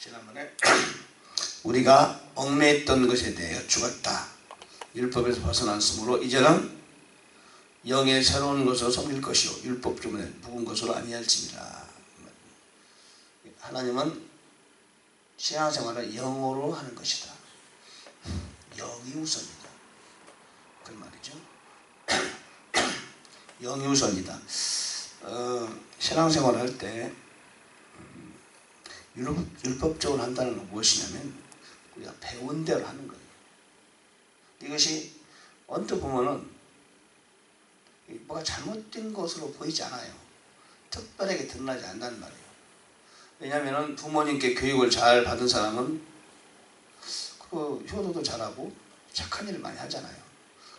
지난번에 우리가 얽매였던 것에 대해 죽었다. 율법에서 벗어났으므로 이제는 영의 새로운 것으로 섬길 것이요 율법 때문에 묵은 것으로 아니할지니라. 하나님은 신앙생활을 영으로 하는 것이다. 영이 우선이다. 그 말이죠. 영이 우선이다. 어, 신앙생활 할때 음, 율- 율법적으로 한다는 건 무엇이냐면 우리가 배운 대로 하는 거예요. 이것이 언뜻 보면은 뭐가 잘못된 것으로 보이지 않아요. 특별하게 드러나지 않는단 말이에요. 왜냐하면 부모님께 교육을 잘 받은 사람은 그 효도도 잘하고 착한 일을 많이 하잖아요.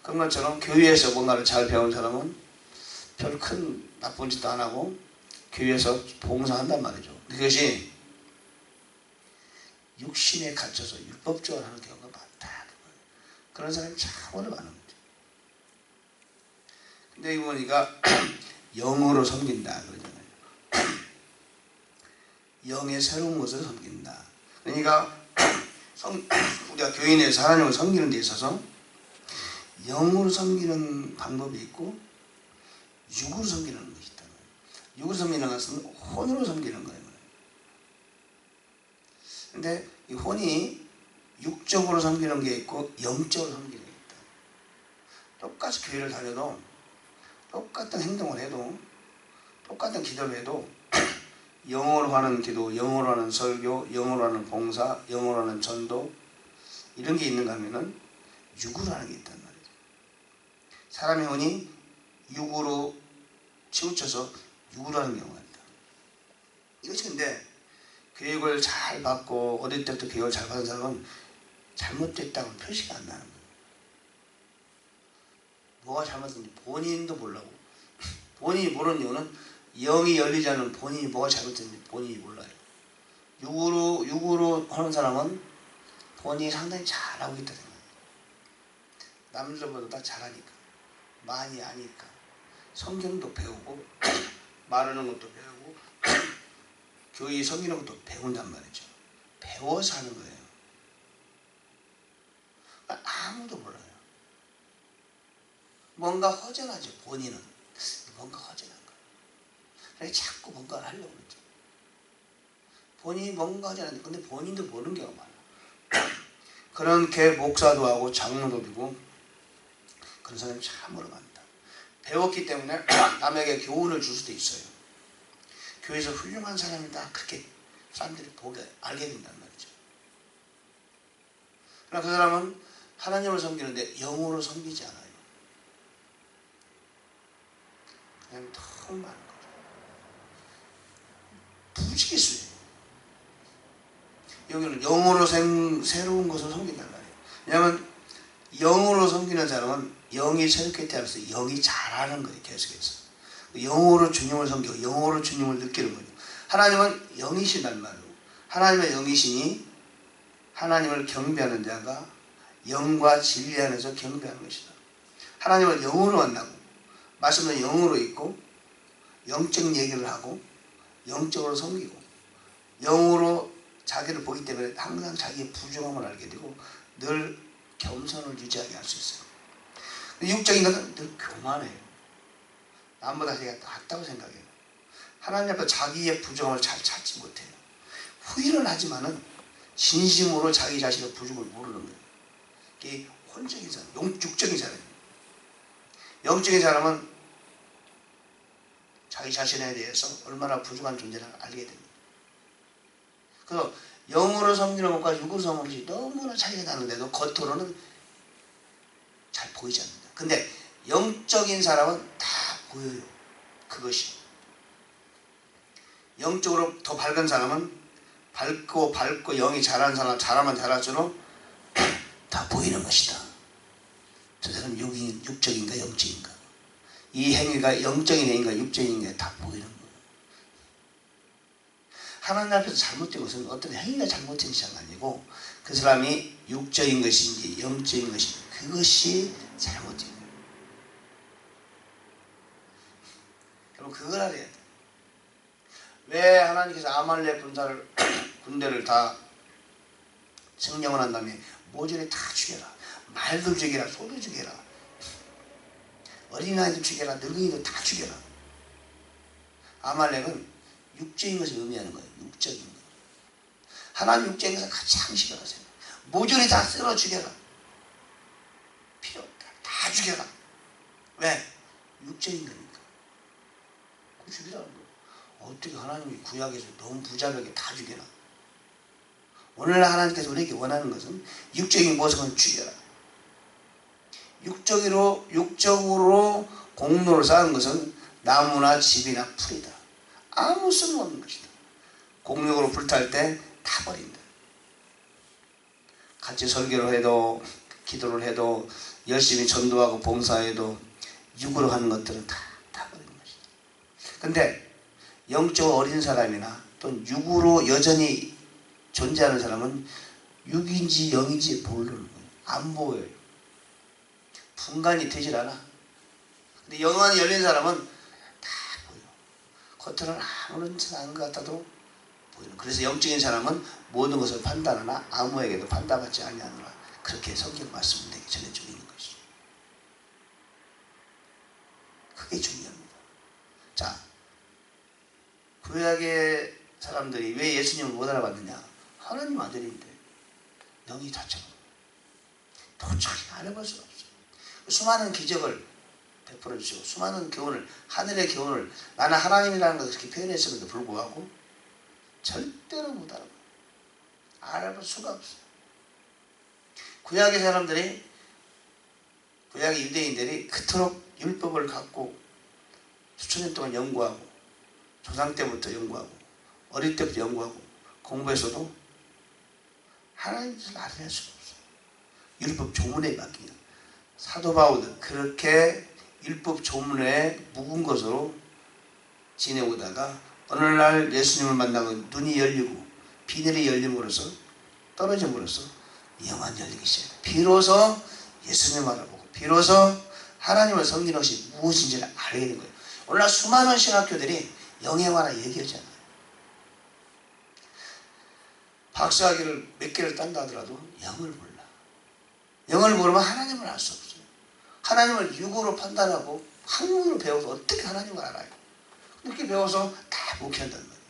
그런 것처럼 교회에서 뭔가를 잘 배운 사람은 별 큰 나쁜 짓도 안 하고 교회에서 봉사한단 말이죠. 그것이 육신에 갇혀서 율법적으로 하는 경우가 많다. 그런 사람이 참으로 많은 거죠. 근데 이 보니까 영으로 섬긴다 그러잖아요. 영의 새로운 것을 섬긴다. 그러니까 성, 우리가 교인에서 하나님을 섬기는 데 있어서 영으로 섬기는 방법이 있고 육으로 섬기는 것이 있다. 육으로 섬기는 것은 혼으로 섬기는 거예요. 근데 이 혼이 육적으로 섬기는 게 있고 영적으로 섬기는 게 있다. 똑같이 교회를 다녀도 똑같은 행동을 해도 똑같은 기도를 해도 영어로 하는 기도, 영어로 하는 설교, 영어로 하는 봉사, 영어로 하는 전도 이런 게 있는가 하면은 육으로 하는 게 있단 말이죠. 사람의 혼이 육으로 치우쳐서 육으로 하는 경우가 있다. 이것이 근데 교육을 잘 받고 어릴 때부터 교육을 잘 받은 사람은 잘못됐다고 표시가 안 나는 거예요. 뭐가 잘못됐는지 본인도 몰라고 본인이 모르는 이유는 영이 열리지 않은 본인이 뭐가 잘못됐는지 본인이 몰라요. 육으로 육으로 하는 사람은 본인이 상당히 잘하고 있다 생각해요. 남들보다 다 잘하니까 많이 아니까 성경도 배우고 말하는 것도 배우고 교회 섬기는 것도 배운단 말이죠. 배워서 하는 거예요. 아무도 몰라요. 뭔가 허전하죠. 본인은 뭔가 허전한 거예요. 그래서 자꾸 뭔가를 하려고 그러죠. 본인이 뭔가 허전한데 근데 본인도 모르는 경우가 많아. 그런 개 목사도 하고 장로도 되고 그런 사람이 참으로 많다. 배웠기 때문에 남에게 교훈을 줄 수도 있어요. 교회에서 훌륭한 사람이다 그렇게 사람들이 보게 알게 된단 말이죠. 그러나 그 사람은 하나님을 섬기는데 영으로 섬기지 않아요. 그냥 너무 많은 거죠. 부지기수예요. 여기는 영으로 생, 새로운 것을 섬긴단 말이에요. 왜냐하면 영으로 섬기는 사람은 영이 새롭게 태어나서 영이 잘하는 거예요. 계속해서. 영으로 주님을 섬기고 영으로 주님을 느끼는 거죠. 하나님은 영이신단 말이에요. 하나님의 영이시니 하나님을 경배하는 자가 영과 진리 안에서 경배하는 것이다. 하나님을 영으로 만나고 말씀은 영으로 있고 영적 얘기를 하고 영적으로 섬기고 영으로 자기를 보기 때문에 항상 자기의 부족함을 알게 되고 늘 겸손을 유지하게 할 수 있어요. 육적인 것은 늘 교만해요. 남보다 자기가 낫다고 생각해요. 하나님 앞에 자기의 부족함을 잘 찾지 못해요. 후회는 하지만은 진심으로 자기 자신의 부족을 모르는 거예요. 이게 혼적인 사람, 용, 육적인 사람이에요. 영적인 사람은 자기 자신에 대해서 얼마나 부족한 존재를 알게 됩니다. 그래서 영으로 섬기는 것과 육으로 섬기는 것이 너무나 차이가 나는데도 겉으로는 잘 보이지 않는다. 근데 영적인 사람은 다 보여요. 그것이. 영적으로 더 밝은 사람은 밝고 밝고 영이 잘하는 사람 잘하면 잘할수록 다 보이는 것이다. 저 사람 육인, 육적인가 영적인가. 이 행위가 영적인 행위가 육적인 행위가 다 보이는 거예요. 하나님 앞에서 잘못된 것은 어떤 행위가 잘못된 것이 아니고 그 사람이 육적인 것인지 영적인 것인지 그것이 잘못된 거예요. 그럼 그걸 알아야 돼. 왜 하나님께서 아말렉 군사를 군대를 다 승령을 한 다음에 모조리 다 죽여라. 말도 죽여라. 소도 죽여라. 어린아이도 죽여라. 늙은이도 다 죽여라. 아말렉은 육적인 것을 의미하는 거예요. 육적인 것. 하나님 육적인 것을 가장 싫어하세요. 모조리 다 쓸어 죽여라. 필요 없다. 다 죽여라. 왜? 육적인 거니까. 그 죽이라는 거예요. 어떻게 하나님이 구약에서 너무 부자하게 다 죽여라. 오늘날 하나님께서 우리에게 원하는 것은 육적인 모습은 죽여라. 육적으로, 육적으로 공로를 쌓은 것은 나무나 집이나 풀이다. 아무 쓸모없는 것이다. 공력으로 불탈 때 다 버린다. 같이 설교를 해도 기도를 해도 열심히 전도하고 봉사해도 육으로 하는 것들은 다. 근데 영적 어린 사람이나 또 육으로 여전히 존재하는 사람은 육인지 영인지 모르는 거예요. 안 보여요. 분간이 되질 않아. 근데 영안이 열린 사람은 다 보여. 겉으로는 아무런 짓안것 같아도 보이는. 그래서 영적인 사람은 모든 것을 판단하나 아무에게도 판단받지 아니하노라. 그렇게 성경 말씀을 내게 전해주고 있는 것이죠. 그게 중요합니다. 자, 구약의 사람들이 왜 예수님을 못 알아봤느냐? 하나님 아들인데 영이 다쳐가 도저히 알아볼 수 없어요. 수많은 기적을 베풀어 주시고 수많은 교훈을 하늘의 교훈을 나는 하나님이라는 것을 그렇게 표현했음에도 불구하고 절대로 못 알아봐. 알아볼 수가 없어요. 구약의 사람들이 구약의 유대인들이 그토록 율법을 갖고 수천 년 동안 연구하고 조상 때부터 연구하고 어릴 때부터 연구하고 공부해서도 하나님 뜻을 알아낼 수가 없어요. 율법 조문에 맡기는 사도 바울은 그렇게 율법 조문에 묵은 것으로 지내오다가 어느 날 예수님을 만나고 눈이 열리고 비늘이 열림으로써 떨어짐으로써 영안 열리기 시작해요. 비로소 예수님 알아보고 비로소 하나님을 섬기는 것이 무엇인지를 알게 된 거예요. 오늘날 수많은 신학교들이 영에 관한 얘기하잖아요. 박사학위를 몇 개를 딴다 하더라도 영을 몰라. 영을 모르면 하나님을 알 수 없어요. 하나님을 육으로 판단하고 학문으로 배워서 어떻게 하나님을 알아요? 그렇게 배워서 다 목회한단 말이에요.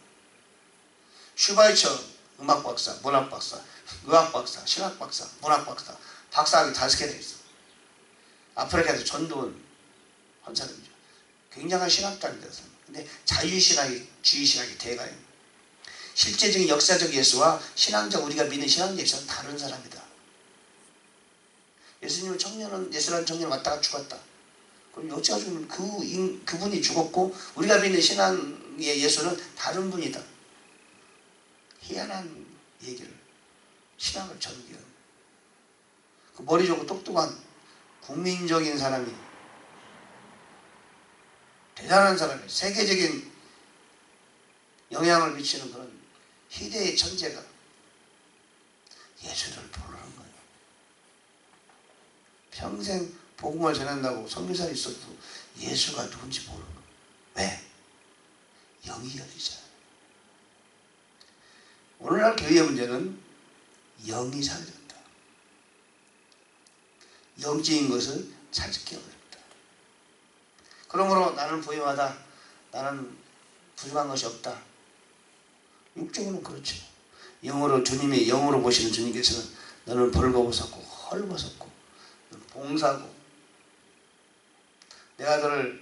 슈바이처 음악 박사, 문학 박사, 의학 박사, 신학 박사, 문학 박사, 박사학위 다섯 개돼 있어. 아프리카에서 전도원 한 사람이죠. 굉장한 신학자입니다. 근데 자유신학이 주의신학이 대가요. 실제적인 역사적 예수와 신앙적 우리가 믿는 신앙적 예수는 다른 사람이다. 예수님은 청년은 예수라는 청년 왔다가 죽었다. 그럼 어찌 가지고 그 인, 그분이 죽었고 우리가 믿는 신앙의 예수는 다른 분이다. 희한한 얘기를 신앙을 전기는 그 머리 좋고 똑똑한 국민적인 사람이 대단한 사람이 세계적인 영향을 미치는 그런 희대의 천재가 예수를 부르는 거예요. 평생 복음을 전한다고 선교사를 있어도 예수가 누군지 모르는 거예요. 왜? 영이 열리잖아요. 오늘날 교회의 문제는 영이 사라졌다. 영적인 것을 찾기 어렵다. 그러므로 나는 부유하다. 나는 부족한 것이 없다. 육적으로는 그렇죠. 영으로 주님의 영으로 보시는 주님께서는 너는 벌거벗었고 헐벗었고 봉사고 내가 너를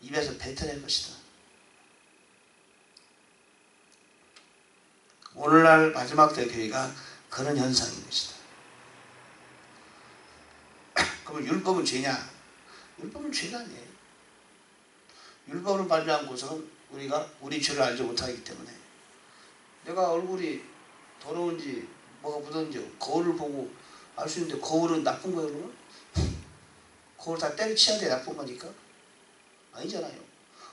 입에서 뱉어낼 것이다. 오늘날 마지막 때 교회가 그런 현상인 것이다. 그러면 율법은 죄냐? 율법은 죄가 아니에요. 율법을 밟지 않고서는 우리가 우리 죄를 알지 못하기 때문에 내가 얼굴이 더러운지 뭐가 묻었는지 거울을 보고 알 수 있는데 거울은 나쁜 거예요 그러면? 거울 다 때려치워야 돼 나쁜 거니까? 아니잖아요.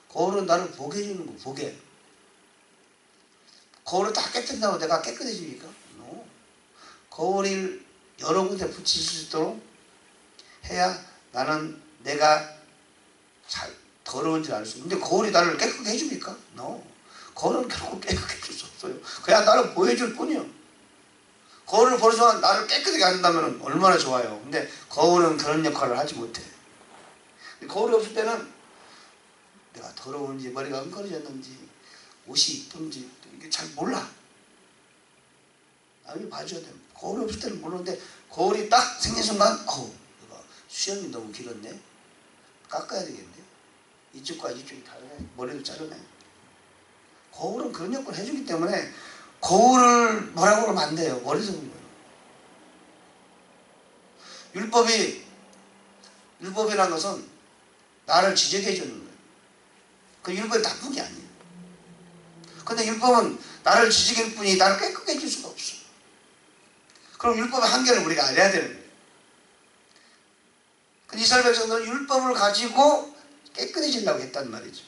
거울은 나를 보게 해주는 거 보게. 거울을 다 깨뜨린다고 내가 깨끗해집니까? No. 거울을 여러 군데 붙일 수 있도록 해야 나는 내가 잘 더러운지 알 수 있는데 거울이 나를 깨끗하게 해줍니까? No. 거울은 결코 깨끗해 줄 수 없어요. 그냥 나를 보여줄 뿐이요. 거울을 순간 나를 깨끗하게 한다면 얼마나 좋아요. 근데 거울은 그런 역할을 하지 못해. 거울이 없을 때는 내가 더러운지 머리가 엉거려졌는지 옷이 이쁜지 이게 잘 몰라. 남이 봐줘야 돼. 거울이 없을 때는 모르는데 거울이 딱 생긴 순간 어우 수염이 너무 길었네. 깎아야 되겠네. 이쪽과 이쪽이 다르네. 머리도 자르네. 거울은 그런 역할을 해주기 때문에 거울을 뭐라고 그러면 안 돼요. 그런 거예요. 율법이 율법이라는 것은 나를 지적해 주는 거예요. 그 율법이 나쁜 게 아니에요. 근데 율법은 나를 지적할 뿐이 나를 깨끗게 해줄 수가 없어. 그럼 율법의 한계를 우리가 알아야 되는 거예요. 이스라엘 백성들은 율법을 가지고 깨끗해지려고 했단 말이죠.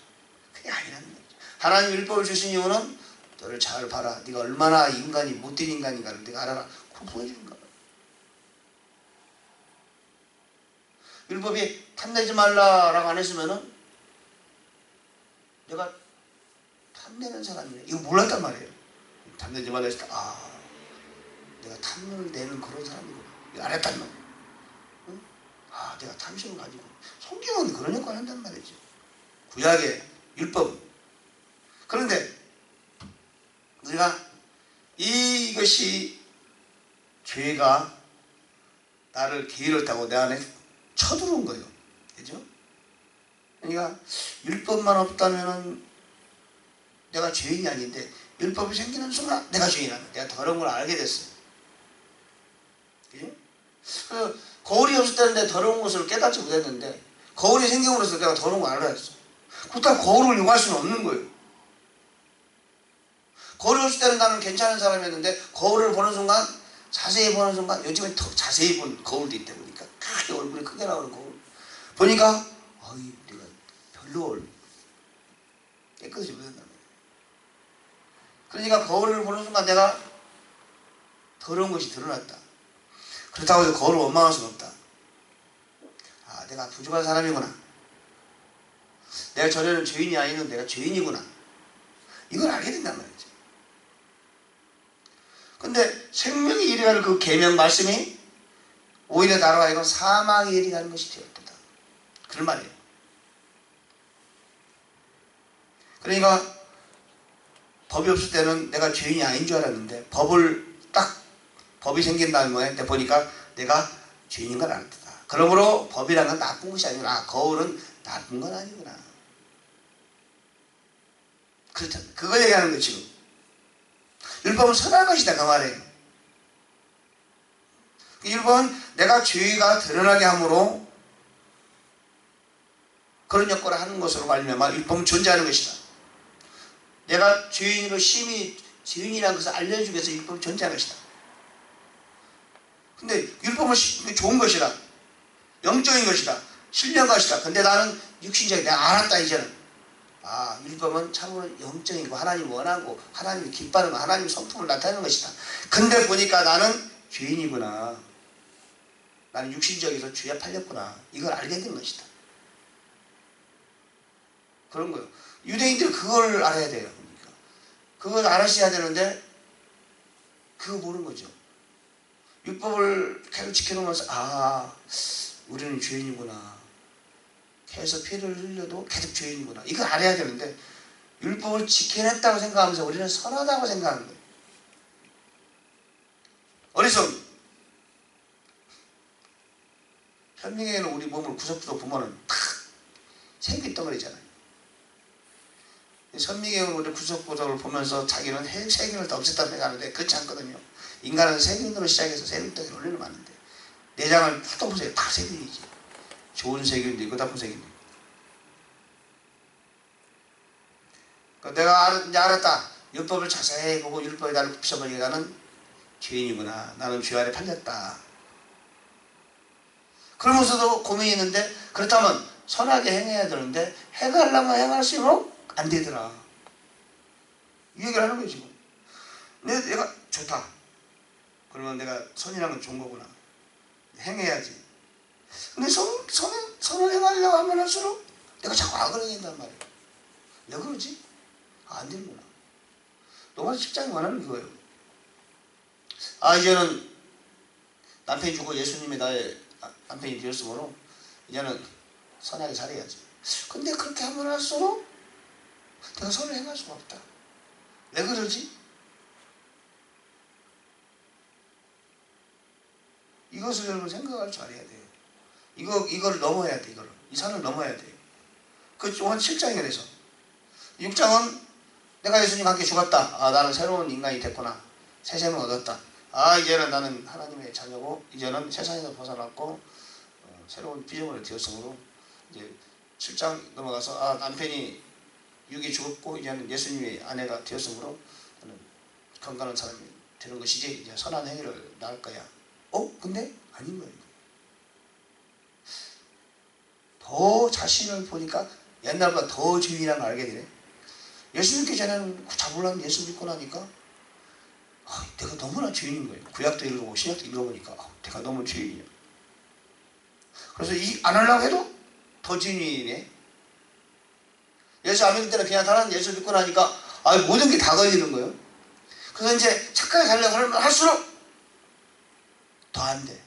그게 아니라는 거죠. 하나님 율법을 주신 이유는 너를 잘 봐라. 네가 얼마나 인간이 못된 인간인가를 네가 알아라. 그거 보여주는 거야. 율법이 탐내지 말라라고 안 했으면은 내가 탐내는 사람이네. 이거 몰랐단 말이에요. 탐내지 말라 했을 때, 아, 내가 탐을 내는 그런 사람이구나. 이거 알았단 말이에요. 응? 아, 내가 탐심을 가지고. 성경은 그런 역할을 한단 말이죠. 구약의 율법. 그런데 우리가 이것이 죄가 나를 게을렀다고 내 안에 쳐들어온 거예요. 그죠? 그러니까 율법만 없다면은 내가 죄인이 아닌데 율법이 생기는 순간 내가 죄인이다. 내가 더러운 걸 알게 됐어요. 그죠? 그 거울이 없을 내 더러운 것을 깨닫지 못했는데 거울이 생김으로써 내가 더러운 걸 알아냈어. 그렇다고 거울을 요구할 수는 없는 거예요. 거울이 없을 때는 나는 괜찮은 사람이었는데 거울을 보는 순간 자세히 보는 순간 요즘에 더 자세히 본 거울도 있다 보니까 크게 얼굴이 크게 나오는 거울 보니까 어이 내가 별로 깨끗이 말이야. 그러니까 거울을 보는 순간 내가 더러운 것이 드러났다. 그렇다고 해서 거울을 원망할 수는 없다. 아 내가 부족한 사람이구나. 내가 전에는 죄인이 아니는 내가 죄인이구나. 이걸 알게 된단 말이죠. 근데 생명이 이르가는 그 계명 말씀이 오히려 나로 하여금 사망이 이르가는 것이 되었다. 그런 말이에요. 그러니까 법이 없을 때는 내가 죄인이 아닌 줄 알았는데 법을 딱 법이 생긴 다음에 보니까 내가 죄인인 걸 알았다. 그러므로 법이라는 건 나쁜 것이 아니구나. 아, 거울은 나쁜 건 아니구나. 그렇다. 그걸 얘기하는 거예요, 지금. 율법은 선한 것이다, 그 말이에요. 율법은 내가 죄가 드러나게 함으로 그런 역할을 하는 것으로 말미암아 율법은 존재하는 것이다. 내가 죄인으로 심히 죄인이라는 것을 알려주기 위해서 율법은 존재하는 것이다. 근데 율법은 좋은 것이다. 영적인 것이다. 신령 것이다. 근데 나는 육신적인 내가 알았다 이제는. 아, 율법은 참으로 영적이고 하나님 원하고 하나님 기뻐하는 하나님 성품을 나타내는 것이다. 근데 보니까 나는 죄인이구나. 나는 육신적에서 죄에 팔렸구나. 이걸 알게 된 것이다. 그런 거예요. 유대인들은 그걸 알아야 돼요. 그걸 알았어야 되는데 그거 모르는 거죠. 율법을 계속 지켜놓으면서 아 우리는 죄인이구나. 계속 피를 흘려도 계속 죄인이구나. 이걸 알아야 되는데 율법을 지켜냈다고 생각하면서 우리는 선하다고 생각하는 거예요. 어리석. 현명에는 우리 몸을 구석구석 보면은 탁 생기 덩어리잖아요. 선미경은 우리 구석구석을 보면서 자기는 세균을 다 없앴다고 생각하는데 그렇지 않거든요. 인간은 세균으로 시작해서 세균덩이 원리는 많은데 내장을 훑어보세요. 다 세균이지. 좋은 세균도 있고 나쁜 세균도 있고. 그러니까 내가 이제 알았다. 율법을 자세히 보고 율법에 나를 비춰보니까 나는 죄인이구나. 나는 죄 아래 팔렸다. 그러면서도 고민이 있는데 그렇다면 선하게 행해야 되는데 행하려면 행할수록 안 되더라. 이 얘기를 하는 거예요 지금. 내, 내가 좋다. 그러면 내가 선이라는 건 좋은 거구나. 행해야지. 근데 선, 선, 선을 행하려고 하면 할수록 내가 자꾸 악을 행한단 말이야. 왜 그러지? 아, 안 되는구나. 로마서 10장이 원하는 그거예요. 아 이제는 남편이 죽고 예수님이 나의 남편이 되었으므로 이제는 선하게 살아야지. 근데 그렇게 하면 할수록 내가 선을 행할 수가 없다. 왜 그러지? 이것을 여러분 생각할 줄 알아야 돼요. 이거 이걸 넘어야 돼. 이거를 이 산을 넘어야 돼요. 그 요한 7장에 그래서 6장은 내가 예수님과 함께 죽었다. 아 나는 새로운 인간이 됐구나. 새 생을 얻었다. 아 이제는 나는 하나님의 자녀고 이제는 세상에서 벗어났고 어, 새로운 피조물이 되었으므로 이제 7장 넘어가서 아 남편이 육이 죽었고 이제는 예수님의 아내가 되었으므로 나는 건강한 사람이 되는 것이지 이제 선한 행위를 나을 거야. 어? 근데 아닌 거예요. 더 자신을 보니까 옛날보다 더 주인이란 걸 알게 되네. 예수 믿기 전에는 잘 몰랐는데 예수 믿고 나니까 아, 내가 너무나 주인인 거예요. 구약도 읽어보고 신약도 읽어보니까 아, 내가 너무 주인이야. 그래서 이 안 하려고 해도 더 주인이네. 예수 안 믿을 때는 그냥 다른 예수 믿고 나니까 아, 모든 게 다 걸리는 거예요. 그래서 이제 착하게 살려고 하면 할수록 더 안 돼.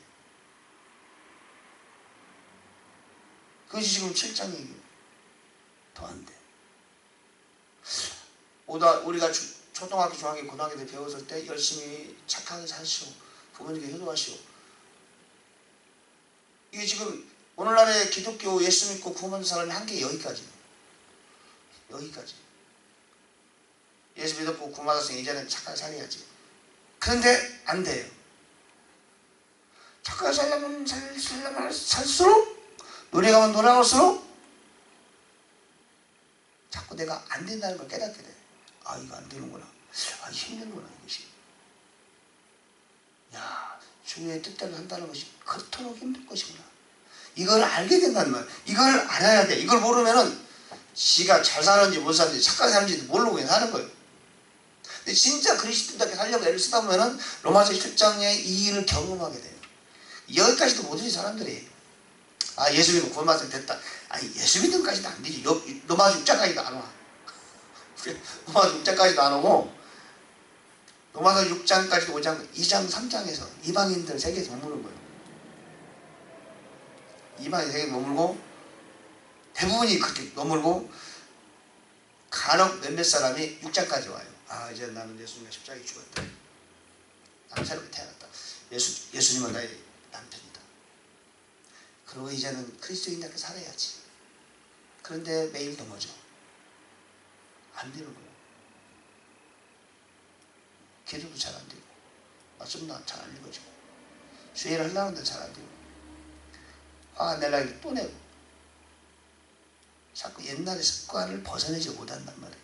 그것이 지금 7장 얘기예요. 더 안 돼. 오다 우리가 주, 초등학교, 중학교, 고등학교 때 배웠을 때 열심히 착하게 사시오. 부모님께 효도하시오. 이게 지금 오늘날의 기독교 예수 믿고 구원 사람이 한 게 여기까지. 여기까지. 예수 믿었고 구원 받았으니 이제는 착하게 살아야지. 그런데 안 돼요. 착하게 살려면 살, 살려면 살수록 노래가면 노래갈수록 자꾸 내가 안 된다는 걸 깨닫게 돼. 아 이거 안 되는구나. 아 힘들구나 이것이. 야 주님의 뜻대로 한다는 것이 그토록 힘들 것이구나. 이걸 알게 된다는 말. 이걸 알아야 돼. 이걸 모르면은 지가 잘 사는지 못 사는지 착하게 사는지 모르고 그냥 사는 거예요. 근데 진짜 그리스도답게 살려고 애를 쓰다 보면은 로마서 7장의 이 일을 경험하게 돼요. 여기까지도 못해 사람들이. 아 예수 믿고 구원받을 됐다. 아니 예수 믿음까지도 안 되지. 요, 로마서 6장까지도 안 와. 로마서 6장까지도 안 오고 로마서 6장까지도 5장, 2장, 3장에서 이방인들 세계에서 머무는 거예요. 이방인 세계에 머물고 대부분이 그렇게 머물고 간혹 몇몇 사람이 6장까지 와요. 아 이제 나는 예수님과 십자가에 죽었다. 나는 새롭게 태어났다. 예수, 예수님은 나의. 그리고 이제는 그리스도인답게 살아야지. 그런데 매일 넘어져. 안 되는 거예요. 기도도 잘 안 되고, 말씀도 잘 안 읽어지고, 수혜를 하려는데 잘 안 되고, 화가 내려고 또 내고, 자꾸 옛날의 습관을 벗어내지 못한단 말이에요.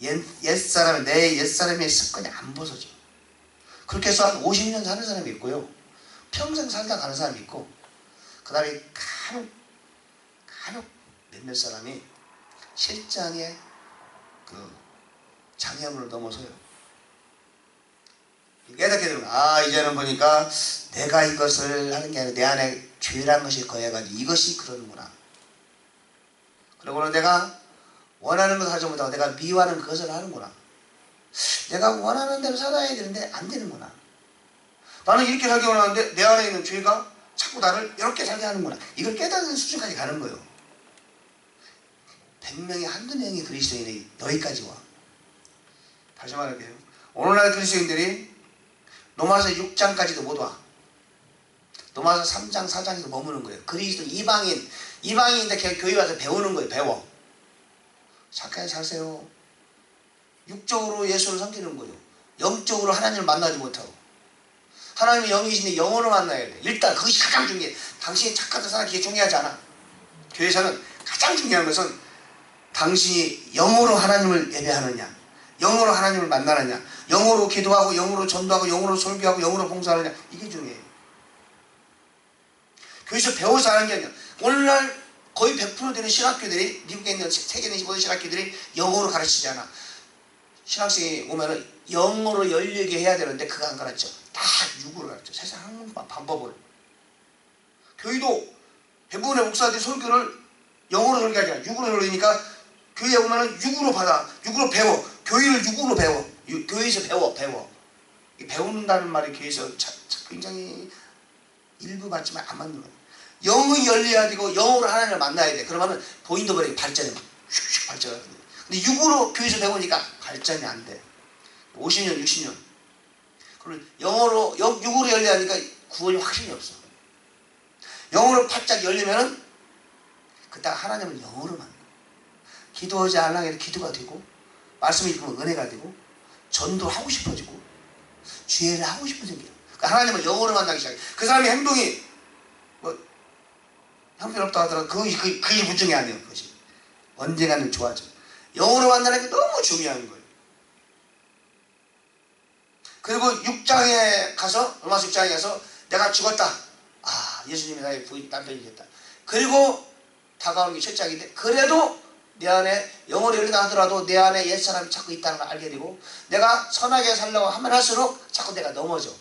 옛, 옛사람, 내 옛사람의 습관이 안 벗어져. 그렇게 해서 한 50년 사는 사람이 있고요. 평생 살다 가는 사람이 있고, 그 다음에 간혹, 간혹 몇몇 사람이 실장의 그 장애물을 넘어서요. 깨닫게 되면 아 이제는 보니까 내가 이것을 하는 게 아니라 내 안에 죄란 것이 거해가지고 이것이 그러는구나. 그러고는 내가 원하는 것을 하지 못하고 내가 미워하는 그것을 하는구나. 내가 원하는 대로 살아야 되는데 안 되는구나. 나는 이렇게 살기 원하는데 내 안에 있는 죄가 자꾸 나를 이렇게 살게 하는구나. 이걸 깨닫는 수준까지 가는 거예요. 100명이 한두 명이 그리스도인이 너희까지 와. 다시 말할게요. 오늘날 그리스도인들이 로마서 6장까지도 못 와. 로마서 3장, 4장에서 머무는 거예요. 그리스도 이방인, 이방인인데 교회 와서 배우는 거예요. 배워. 착하게 사세요. 육적으로 예수를 섬기는 거예요. 영적으로 하나님을 만나지 못하고. 하나님이 영이신데 영으로 만나야 돼. 일단 그것이 가장 중요해. 당신이 착하다 살아기 중요하지 않아. 교회에서는 가장 중요한 것은 당신이 영으로 하나님을 예배하느냐, 영으로 하나님을 만나느냐, 영으로 기도하고, 영으로 전도하고, 영으로 설교하고, 영으로 봉사하느냐, 이게 중요해요. 교회에서 배워서 하는 게 아니라, 오늘날 거의 100% 되는 신학교들이, 미국에 있는 세계 있는 모든 신학교들이 영어로 가르치지 않아. 신학생이 오면은 영어로 열리게 해야 되는데, 그거 안 가르쳐. 다 육으로 가르쳐. 세상 방법으로. 교회도 대부분의 목사들이 설교를 영어로 설교하지 않아. 육으로 설교니까 교회에 오면은 육으로 받아, 육으로 배워. 교회를 육으로 배워. 유- 교회에서 배워, 배워. 이 배운다는 말이 교회에서 자- 자- 굉장히 일부 맞지만 안 맞는 거예요. 영이 열려야 되고 영으로 하나님을 만나야 돼. 그러면은 보인도 버리게 발전이 막 슉슉 발전하거든요. 근데 육으로 교회에서 배우니까 발전이 안 돼. 50년, 60년. 영어로 영, 육으로 열려야 하니까 구원이 확신이 없어. 영어로 바짝 열리면은 그때 하나님은 영어로 만나. 기도하지 않으려 해도 기도가 되고 말씀을 읽으면 은혜가 되고 전도 하고 싶어지고 주의를 하고 싶어 생겨요. 그러니까 하나님을 영어로 만나기 시작해. 그 사람의 행동이 뭐 형편없다 하더라도 그것이 그, 그 일부중이 아니에요. 그것이 언젠가는 좋아져. 영어로 만나는 게 너무 중요한 거예요. 그리고 6장에 가서 로마서 6장에 가서 내가 죽었다. 아 예수님이 나의 부인 남편이 됐다. 그리고 다가오는 게 7장인데 그래도 내 안에 영어로 열리다 하더라도 내 안에 옛사람이 자꾸 있다는 걸 알게 되고 내가 선하게 살려고 하면 할수록 자꾸 내가 넘어져.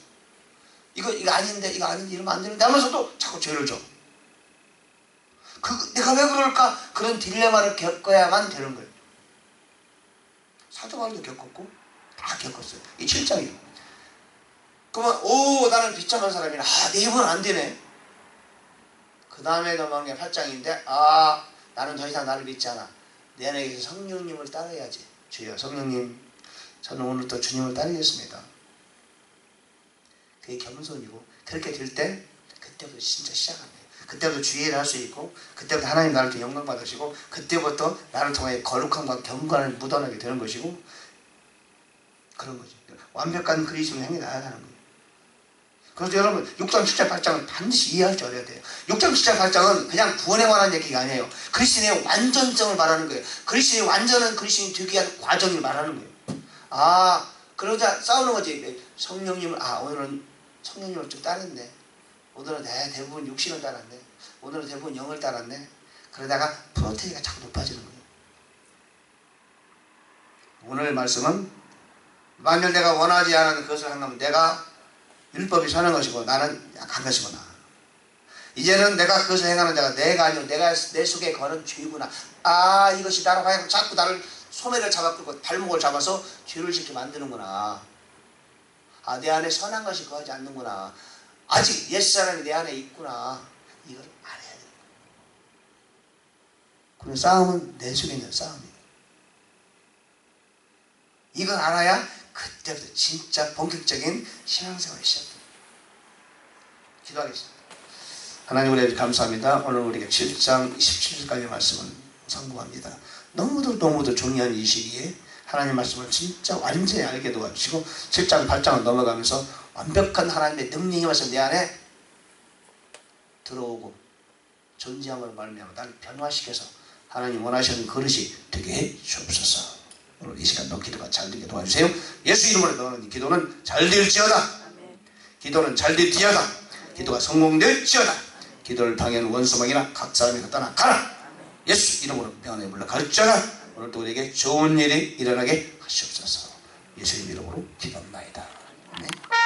이거 이거 아닌데 이거 아닌데 이러면 안 되는데 하면서도 자꾸 죄를 져. 그 내가 왜 그럴까 그런 딜레마를 겪어야만 되는 거예요. 사도 바울도 겪었고 다 겪었어요. 이 7장이에요. 그러면 오 나는 비참한 사람이라 아내 입은 안 되네. 그 다음에 넘어간 게 8장인데 아 나는 더 이상 나를 믿지 않아. 내 안에서 성령님을 따라야지. 주여 성령님 저는 오늘부터 주님을 따르겠습니다. 그게 겸손이고 그렇게 될 때 그때부터 진짜 시작합니다. 그때부터 주의를 할 수 있고 그때부터 하나님 나를 영광 받으시고 그때부터 나를 통해 거룩함과 경건을 묻어나게 되는 것이고 그런 거지. 완벽한 그리스도의 행위 나아가는 거예요. 그래서 여러분 6장 7장 8장은 반드시 알아야 돼요. 6장 7장 8장은 그냥 구원에 관한 얘기가 아니에요. 그리스도의 완전성을 말하는 거예요. 그리스도의 완전한 그리스도인이 되기 위한 과정을 말하는 거예요. 아 그러자 싸우는 거지. 성령님을 아 오늘은 성령님을 좀 따랐네. 오늘은 내 대부분 육신을 따랐네. 오늘은 대부분 영을 따랐네. 그러다가 프로테이가 자꾸 높아지는 거예요. 오늘 말씀은 만일 내가 원하지 않은 것을 한다면 내가 율법이 선한 것이고 나는 약한 것이구나. 이제는 내가 그것을 행하는 자가 내가 아니고 내가 내 속에 거는 죄구나. 아 이것이 나로 하여금 자꾸 나를 소매를 잡아끌고 발목을 잡아서 죄를 짓게 만드는구나. 아 내 안에 선한 것이 거하지 않는구나. 아직 옛사람이 내 안에 있구나. 이걸 알아야 돼. 그런 싸움은 내 속에 있는 싸움이에요. 이걸 알아야 그때부터 진짜 본격적인 신앙생활이 시작됩니다. 기도하겠습니다. 하나님 우리 감사합니다. 오늘 우리가 7장 27절까지의 말씀을 성공합니다. 너무도 너무도 중요한 이 시기에 하나님 말씀을 진짜 완전히 알게 도와주시고 7장 8장을 넘어가면서 완벽한 하나님의 능력이 와서 내 안에 들어오고 존재함을 말미암아 나를 변화시켜서 하나님 원하시는 그릇이 되게 해 주옵소서. 오늘 이 시간도 기도가 잘 되게 도와주세요. 예수 이름으로 너는 기도는 잘 될지어다. 기도는 잘 될지어다. 기도가 성공될지어다. 기도를 방해하는 원수막이나 각 사람이 떠나 가라. 예수 이름으로 병원에 물러갈지어다. 오늘도 우리에게 좋은 일이 일어나게 하시옵소서. 예수 이름으로 기도합니다. 아멘.